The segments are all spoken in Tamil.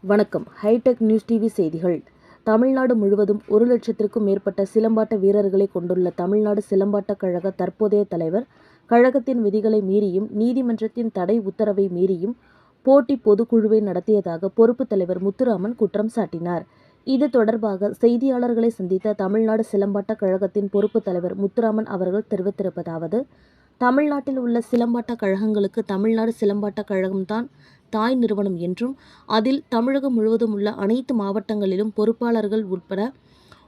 வணக்கம். ஹைடெக் நியூஸ் டிவி செய்திகள். தமிழ்நாடு முழுவதும் ஒரு லட்சத்திற்கும் மேற்பட்ட சிலம்பாட்ட வீரர்களை கொண்டுள்ள தமிழ்நாடு சிலம்பாட்டக் கழக தற்போதைய தலைவர் கழகத்தின் விதிகளை மீறியும் நீதிமன்றத்தின் தடை உத்தரவை மீறியும் போட்டி பொதுக்குழுவை நடத்தியதாக பொறுப்பு தலைவர் முத்துராமன் குற்றம் சாட்டினார். இது தொடர்பாக செய்தியாளர்களை சந்தித்த தமிழ்நாடு சிலம்பாட்டக் கழகத்தின் பொறுப்பு தலைவர் முத்துராமன் அவர்கள் தெரிவித்திருப்பதாவது தமிழ்நாட்டில் உள்ள சிலம்பாட்ட கழகங்களுக்கு தமிழ்நாடு சிலம்பாட்டக் கழகம்தான் தாய் நிறுவனம் என்றும் அதில் தமிழகம் முழுவதும் உள்ள அனைத்து மாவட்டங்களிலும் பொறுப்பாளர்கள் உட்பட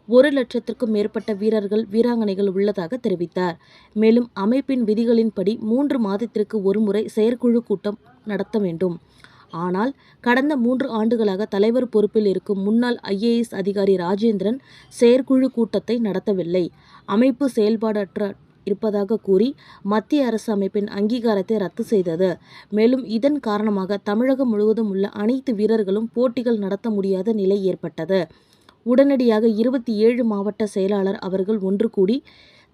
ஒரு லட்சத்திற்கும் மேற்பட்ட வீரர்கள் வீராங்கனைகள் உள்ளதாக தெரிவித்தார். மேலும் அமைப்பின் விதிகளின்படி மூன்று மாதத்திற்கு ஒருமுறை செயற்குழு கூட்டம் நடத்த வேண்டும். ஆனால் கடந்த மூன்று ஆண்டுகளாக தலைவர் பொறுப்பில் இருக்கும் முன்னாள் ஐஏஎஸ் அதிகாரி ராஜேந்திரன் செயற்குழு கூட்டத்தை நடத்தவில்லை. அமைப்பு செயல்பாடற்ற இருப்பதாக கூறி மத்திய அரசு அமைப்பின் அங்கீகாரத்தை ரத்து செய்தது. மேலும் இதன் காரணமாக தமிழகம் முழுவதும் உள்ள அனைத்து வீரர்களும் போட்டிகள் நடத்த முடியாத நிலை ஏற்பட்டது. உடனடியாக இருபத்தி ஏழு மாவட்ட செயலாளர் அவர்கள் ஒன்று கூடி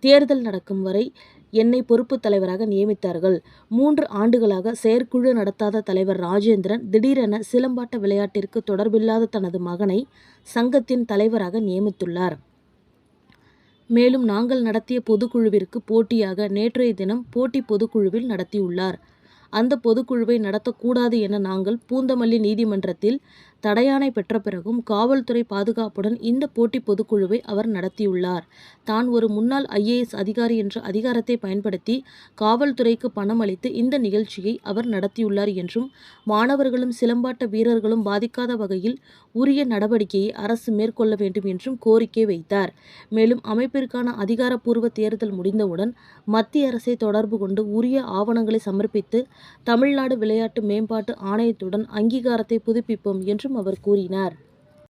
தேர்தல் நடக்கும் வரை என்னை பொறுப்பு தலைவராக நியமித்தார்கள். மூன்று ஆண்டுகளாக செயற்குழு நடத்தாத தலைவர் ராஜேந்திரன் திடீரென சிலம்பாட்ட விளையாட்டிற்கு தொடர்பில்லாத தனது மகனை சங்கத்தின் தலைவராக நியமித்துள்ளார். மேலும் நாங்கள் நடத்திய பொதுக்குழுவிற்கு போட்டியாக நேற்றைய தினம் போட்டி பொதுக்குழுவில் நடத்தியுள்ளார். அந்த பொதுக்குழுவை நடத்தக்கூடாது என நாங்கள் பூந்தமல்லி நீதிமன்றத்தில் தடையாணை பெற்ற பிறகும் காவல்துறை பாதுகாப்புடன் இந்த போட்டி பொதுக்குழுவை அவர் நடத்தியுள்ளார். தான் ஒரு முன்னாள் ஐஏஎஸ் அதிகாரி என்ற அதிகாரத்தை பயன்படுத்தி காவல்துறைக்கு பணம் அளித்து இந்த நிகழ்ச்சியை அவர் நடத்தியுள்ளார் என்றும் மாணவர்களும் சிலம்பாட்ட வீரர்களும் பாதிக்காத வகையில் உரிய நடவடிக்கையை அரசு மேற்கொள்ள வேண்டும் என்றும் கோரிக்கை வைத்தார். மேலும் அமைப்பிற்கான அதிகாரப்பூர்வ தேர்தல் முடிந்தவுடன் மத்திய அரசை தொடர்பு கொண்டு உரிய ஆவணங்களை சமர்ப்பித்து தமிழ்நாடு விளையாட்டு மேம்பாட்டு ஆணையத்துடன் அங்கீகாரத்தை புதுப்பிப்போம் என்று அவர் கூறினார்.